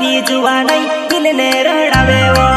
કરી જુવા નહીં દિલને રડાવે ઓ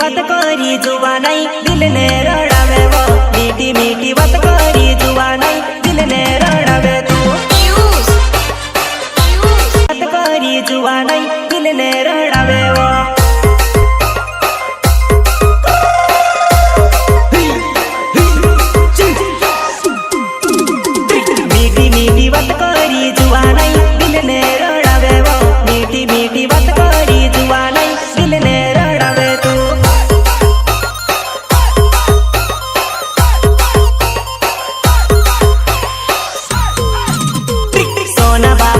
વાત કરી જુવાનાઈ દિલને રડાવે વો મીઠી મીઠી વાત કરી જુવાનાઈ દિલને રડાવે તું વાત કરી જુવાનાઈ દિલને Nababa